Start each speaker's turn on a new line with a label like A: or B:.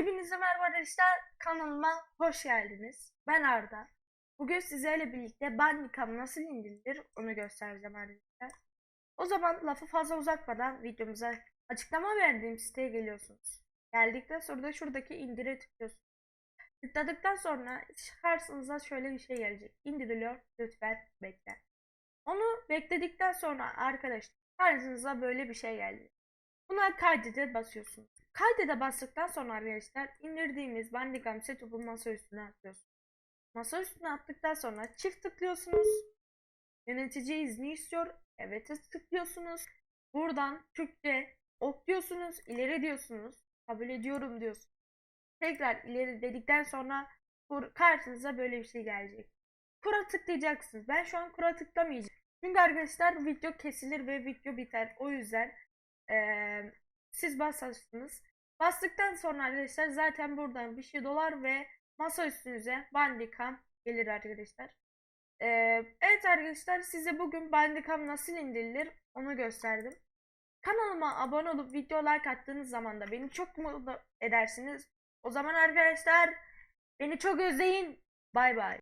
A: Hepinize merhaba arkadaşlar. Kanalıma hoş geldiniz. Ben Arda. Bugün sizlerle birlikte Bandicam nasıl indirilir onu göstereceğim arkadaşlar. O zaman lafı fazla uzatmadan videomuza açıklama verdiğim siteye geliyorsunuz. Geldikten sonra da şuradaki indire tıklıyorsunuz. Tıkladıktan sonra karşınıza şöyle bir şey gelecek. İndiriliyor lütfen bekle. Onu bekledikten sonra arkadaşlar karşınıza böyle bir şey geldi. Buna kaydede basıyorsunuz. Kaydede bastıktan sonra arkadaşlar indirdiğimiz Bandicam setup'u masa üstüne atıyorsunuz. Masa üstüne attıktan sonra çift tıklıyorsunuz. Yönetici izni istiyor. Evet'e tıklıyorsunuz. Buradan Türkçe ok diyorsunuz. ileri diyorsunuz. Kabul ediyorum diyorsunuz. Tekrar ileri dedikten sonra karşınıza böyle bir şey gelecek. Kura tıklayacaksınız. Ben şu an kura tıklamayacağım. Çünkü arkadaşlar video kesilir ve video biter. O yüzden eee, siz basarsınız. Bastıktan sonra arkadaşlar zaten buradan bir şey dolar ve masa üstünüze Bandicam gelir arkadaşlar. Eee, evet arkadaşlar size bugün Bandicam nasıl indirilir onu gösterdim. Kanalıma abone olup video like attığınız zaman da beni çok mutlu edersiniz. O zaman arkadaşlar beni çok özleyin. Bay bay.